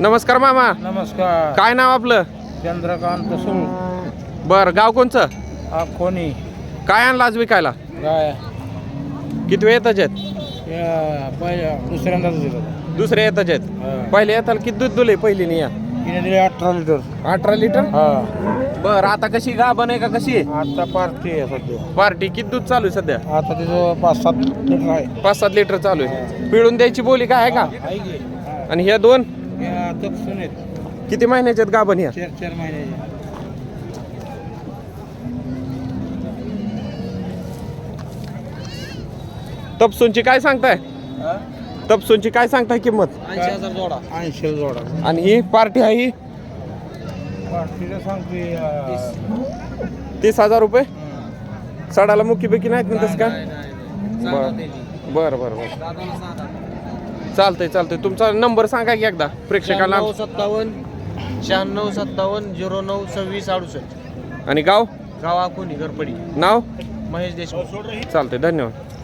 नमस्कार मामा. नमस्कार. काय नाव आपलं? चंद्रकांत सुळ. बर गाव कोणचं? कोणी काय आणलं आज विकायला? गाय. किती येतच आहेत या पहिल्या दुसऱ्यांदाच दिलं. दुसरे येतच आहेत हा. पहिले येताल किती दूध दिले पहिली नाही या? तिने दिले अठरा लिटर. अठरा लिटर? हा. बर आता कशी गाभण आहे का कशी आहे? आता पार्टी आहे सध्या. पार्टी किती दूध चालू आहे सध्या? आता तिथं पाच सात लिटर आहे. पाच सात लिटर चालू आहे. पिळून द्यायची बोली काय आहे का? हा. आणि ह्या दोन? या तपसून आहेत. किती महिन्याच्या आहेत गाभण ह्या चार चार महिन्याचे. तपसूनची काय सांगताय? तपसूनची काय सांगताय किंमत? ऐंशी हजार जोडा. ऐंशी जोडा. आणि ही पार्टी आहे ही? सांगते तीस हजार रुपये. सडाला मुक्की बिकी नाहीत ना तसं काय बर. बर बर बर. चालतंय चालतंय. तुमचा नंबर सांगा की एकदा प्रेक्षकांना. शहाण्णव सत्तावन्न शहाण्णव सत्तावन्न झिरो नऊ सव्वीस अडुसष्ट. आणि गाव? गाव आकुनी घरपडी. नाव? महेश देशमुख. चालतंय धन्यवाद.